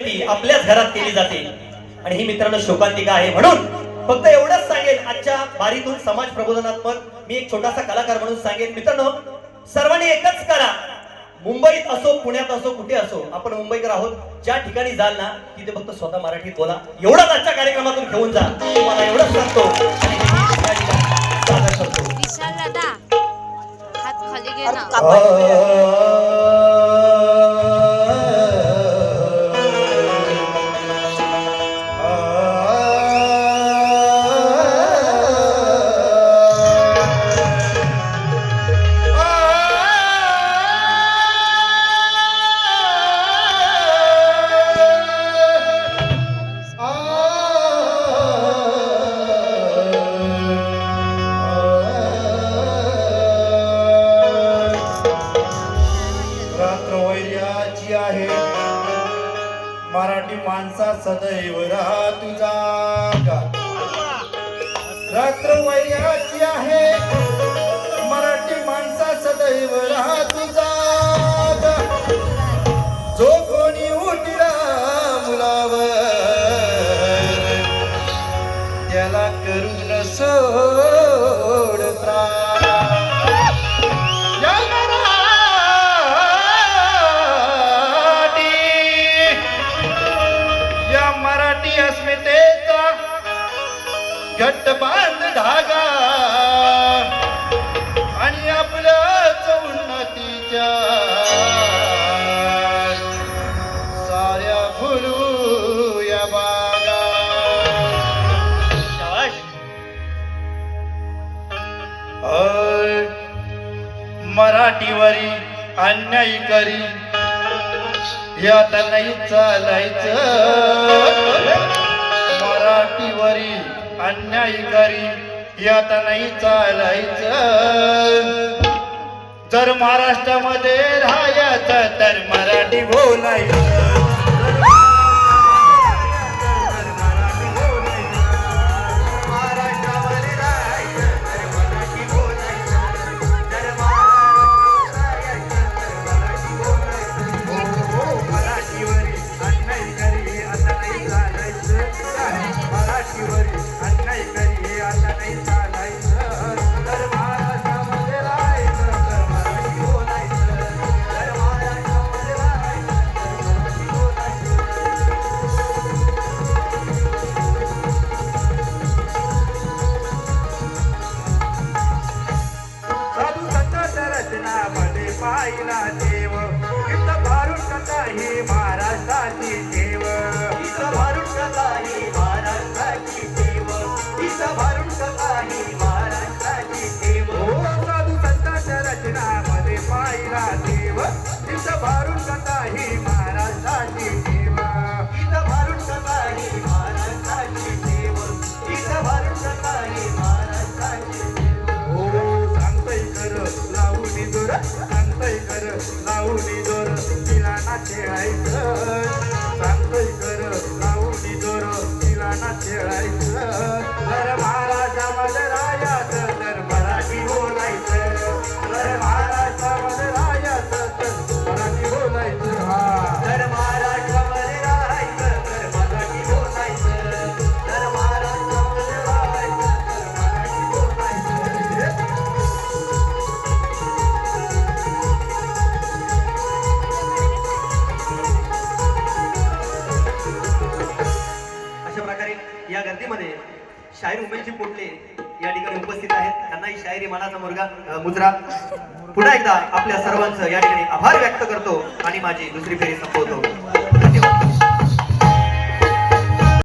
आपल्याच घरात केली जाते. आणि ही मित्रांनो शोकांतिका आहे. म्हणून फक्त एवढंच सांगेन आजच्या बारीतून समाज प्रबोधनात्मक मी एक छोटासा कलाकार म्हणून सांगेन. मित्रांनो सर्वांनी एकच करा. मुंबईत असो पुण्यात असो कुठे असो आपण मुंबईकर आहोत. ज्या ठिकाणी जाल ना तिथे फक्त स्वतः मराठीत बोला. एवढंच आजच्या कार्यक्रमातून घेऊन जा. तुम्हाला एवढंच सांगतो. आणि वैर्याची आहे. मराठी माणसा सदैव राहा तुझा रात्रवैर्याची आहे. मराठी माणसा सदैव राहा तुझा जो कोणी उठला मुलावर त्याला करून सोड बागा मराठीवरी अन्याय करी. यात नाही चालायचं. मराठीवरी अन्याय करी. यात नाही चालायचं. जर महाराष्ट्रामध्ये राहायचं तर मराठी बोलायचं. संतांच्या रचनामध्ये पाहिला देव तिथं भारूड कथा ही या गर्दीमध्ये शाहीर उमेशजी पोटले या ठिकाणी उपस्थित आहेत. त्यांनाही शाहिरी शायरी मनाचा मुलगा मुजरा. पुन्हा एकदा आपल्या सर्वांचं या ठिकाणी आभार व्यक्त करतो आणि माझी दुसरी फेरी संपवतो.